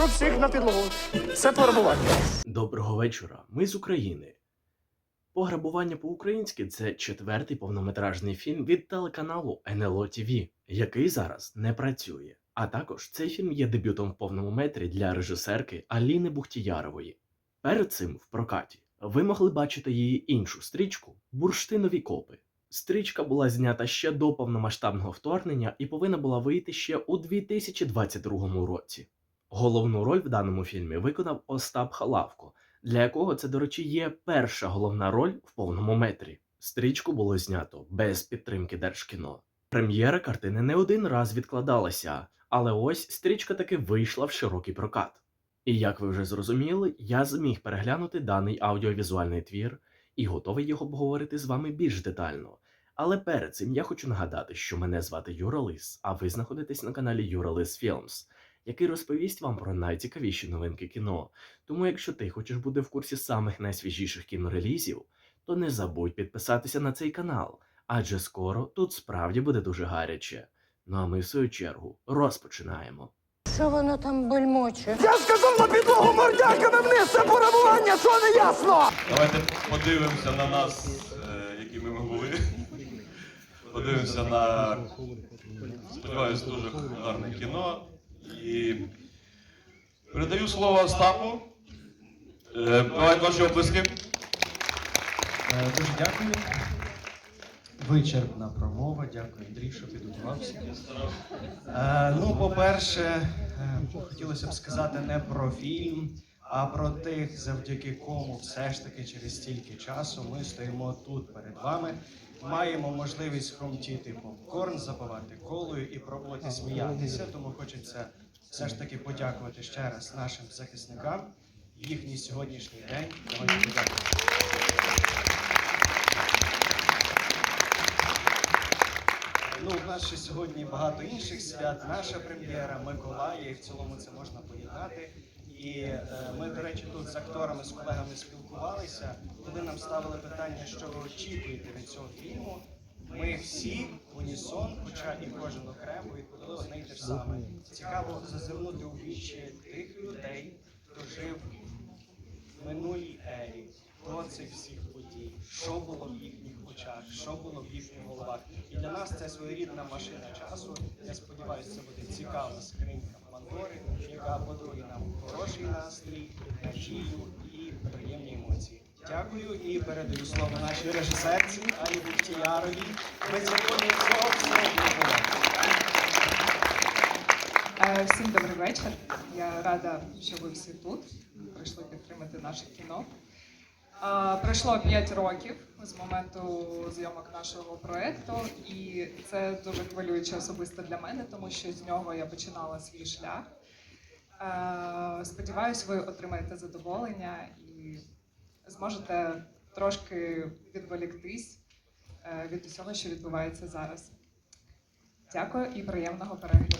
Прошу всіх на підлогу. Це пограбування. Доброго вечора. Ми з України. Пограбування по-українськи це четвертий повнометражний фільм від телеканалу НЛО ТВ, який зараз не працює. А також цей фільм є дебютом в повному метрі для режисерки Аліни Бухтіярової. Перед цим в прокаті ви могли бачити її іншу стрічку Бурштинові копи. Стрічка була знята ще до повномасштабного вторгнення і повинна була вийти ще у 2022 році. Головну роль в даному фільмі виконав Остап Халавко, для якого це, до речі, є перша головна роль в повному метрі. Стрічку було знято без підтримки Держкіно. Прем'єра картини не один раз відкладалася, але ось стрічка таки вийшла в широкий прокат. І як ви вже зрозуміли, я зміг переглянути даний аудіовізуальний твір і готовий його обговорити з вами більш детально. Але перед цим я хочу нагадати, що мене звати Юра Лис, а ви знаходитесь на каналі Юра Лис Філмс, який розповість вам про найцікавіші новинки кіно. Тому, якщо ти хочеш бути в курсі самих найсвіжіших кінорелізів, то не забудь підписатися на цей канал, адже скоро тут справді буде дуже гаряче. Ну а ми в свою чергу розпочинаємо. Що воно там бельмоче? Я сказав на підлогу мордяками вниз, це пограбування, що не ясно? Давайте подивимося на нас, е, якими ми були. Подивимося на, сподіваюсь, дуже гарне кіно. І передаю слово Остапу. Давай Давайте ваші оплески. Е, Дуже дякую. Вичерпна промова. Дякую, Андрій, що підготувався. Е, ну, по-перше, е, хотілося б сказати не про фільм, а про тих, завдяки кому все ж таки через стільки часу ми стоїмо тут перед вами. Маємо можливість хрумтіти попкорн, запивати колою і пробувати сміятися. Тому хочеться все ж таки подякувати ще раз нашим захисникам. Їхній сьогоднішній день. Давайте подякуємо. Ну, у нас ще сьогодні багато інших свят. Наша прем'єра, Миколая, і в цілому це можна поєднати. І е, ми, до речі, тут з акторами, з колегами спілкувалися. Вони нам ставили питання, що ви очікуєте від цього фільму. Ми всі в унісон, хоча і кожен окремо відповіли одне й те ж саме. Цікаво зазирнути у вічі тих людей, хто жив в минулій ері до цих всіх подій, що було в їхніх очах, що було в їхніх головах. І для нас це своєрідна машина часу. Я сподіваюся, це буде цікава скринька Пандори, яка подарує нам хороший настрій, надію і приємні емоції. Дякую і передаю слово нашій режисерці Алі Буктіяровій, не було. Е, Всім добрий вечір. Я рада, що ви всі тут прийшли підтримати наше кіно. Пройшло 5 років з моменту зйомок нашого проекту, і це дуже хвилююче особисто для мене, тому що з нього я починала свій шлях. Сподіваюсь, ви отримаєте задоволення і зможете трошки відволіктись е, від усього, що відбувається зараз. Дякую і приємного перегляду.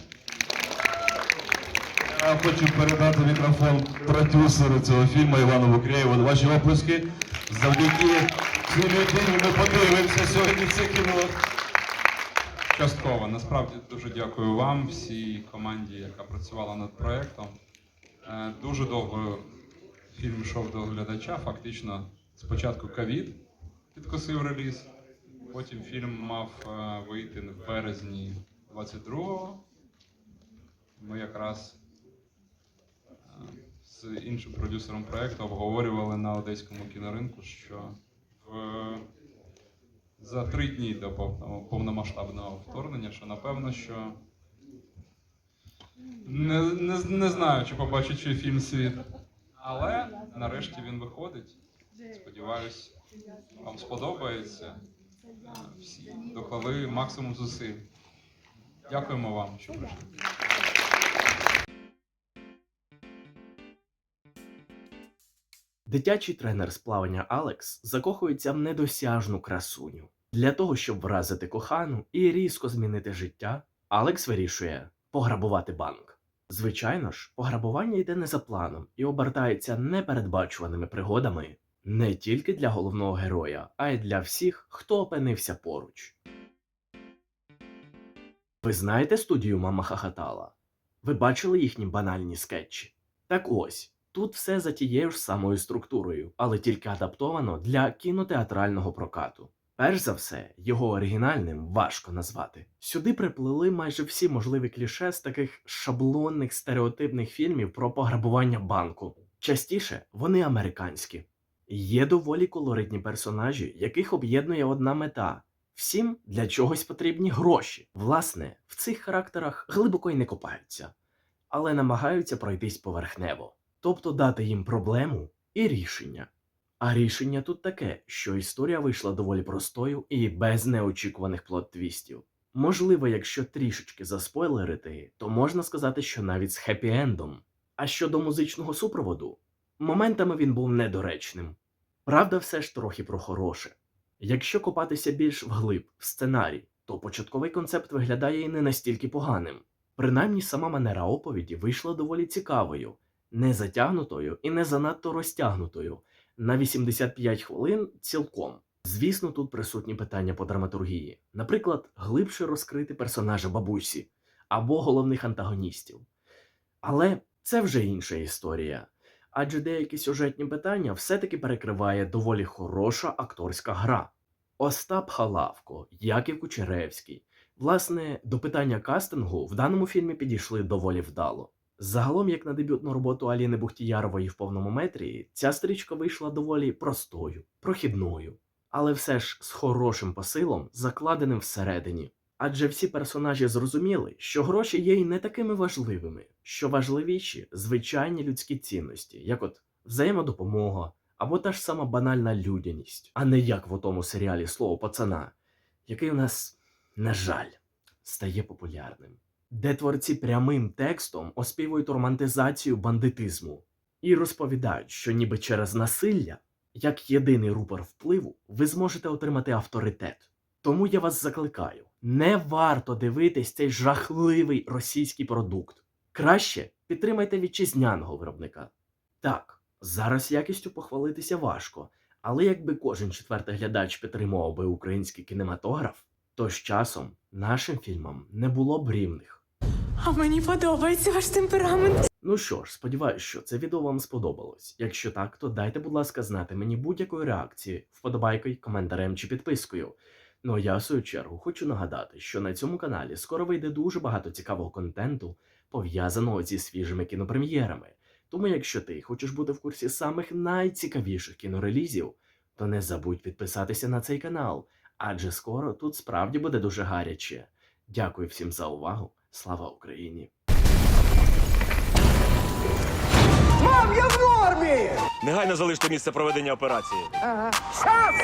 Я хочу передати мікрофон продюсеру цього фільму Івану Букреєву. Ваші оплески. Завдяки цій людині ми подивимося сьогодні це кіно. Частково. Насправді дуже дякую вам, всій команді, яка працювала над проєктом. Е, Дуже довго фільм йшов до глядача. Фактично, спочатку ковід підкосив реліз, потім фільм мав е, вийти в березні 22-го. Ми якраз е, з іншим продюсером проєкту обговорювали на одеському кіноринку, що в за три дні до повномасштабного вторгнення, що напевно, що не, не, не знаю, чи побачу чи фільм світ. Але нарешті він виходить. Сподіваюсь, вам сподобається. Е, Всі доклали максимум зусиль. Дякуємо вам, що прийшли. Дитячий тренер з плавання Алекс закохується в недосяжну красуню. Для того, щоб вразити кохану і різко змінити життя, Алекс вирішує пограбувати банк. Звичайно ж, пограбування йде не за планом і обертається непередбачуваними пригодами не тільки для головного героя, а й для всіх, хто опинився поруч. Ви знаєте студію Мама Хахатала? Ви бачили їхні банальні скетчі? Так ось, тут все за тією ж самою структурою, але тільки адаптовано для кінотеатрального прокату. Перш за все, його оригінальним важко назвати. Сюди приплили майже всі можливі кліше з таких шаблонних стереотипних фільмів про пограбування банку. Частіше вони американські. Є доволі колоритні персонажі, яких об'єднує одна мета. Всім для чогось потрібні гроші. Власне, в цих характерах глибоко й не копаються, але намагаються пройтись поверхнево, тобто дати їм проблему і рішення. А рішення тут таке, що історія вийшла доволі простою і без неочікуваних плот-твістів. Можливо, якщо трішечки заспойлерити, то можна сказати, що навіть з хеппі-ендом. А щодо музичного супроводу, моментами він був недоречним. Правда, все ж трохи про хороше. Якщо копатися більш вглиб в сценарій, то початковий концепт виглядає і не настільки поганим. Принаймні, сама манера оповіді вийшла доволі цікавою, не затягнутою і не занадто розтягнутою. На 85 хвилин цілком. Звісно, тут присутні питання по драматургії, наприклад, глибше розкрити персонажа бабусі або головних антагоністів. Але це вже інша історія. Адже деякі сюжетні питання все-таки перекриває доволі хороша акторська гра. Остап Халавко, Яків Кучеревський. Власне, до питання кастингу в даному фільмі підійшли доволі вдало. Загалом, як на дебютну роботу Аліни Бухтіярової в повному метрі, ця стрічка вийшла доволі простою, прохідною, але все ж з хорошим посилом, закладеним всередині. Адже всі персонажі зрозуміли, що гроші є й не такими важливими, що важливіші звичайні людські цінності, як от взаємодопомога або та ж сама банальна людяність, а не як в отому серіалі слово пацана, який у нас, на жаль, стає популярним, де творці прямим текстом оспівують романтизацію бандитизму і розповідають, що ніби через насилля, як єдиний рупор впливу, ви зможете отримати авторитет. Тому я вас закликаю: не варто дивитись цей жахливий російський продукт. Краще підтримайте вітчизняного виробника. Так, зараз якістю похвалитися важко, але якби кожен четвертий глядач підтримував би український кінематограф, то з часом нашим фільмам не було б рівних. А мені подобається ваш темперамент. Ну що ж, сподіваюся, що це відео вам сподобалось. Якщо так, то дайте, будь ласка, знати мені будь-якої реакції, вподобайкою, коментарем чи підпискою. Ну а я, в свою чергу, хочу нагадати, що на цьому каналі скоро вийде дуже багато цікавого контенту, пов'язаного зі свіжими кінопрем'єрами. Тому, якщо ти хочеш бути в курсі самих найцікавіших кінорелізів, то не забудь підписатися на цей канал, адже скоро тут справді буде дуже гаряче. Дякую всім за увагу. Слава Україні! Мам, я в нормі! Негайно залиште місце проведення операції. Ага. Час!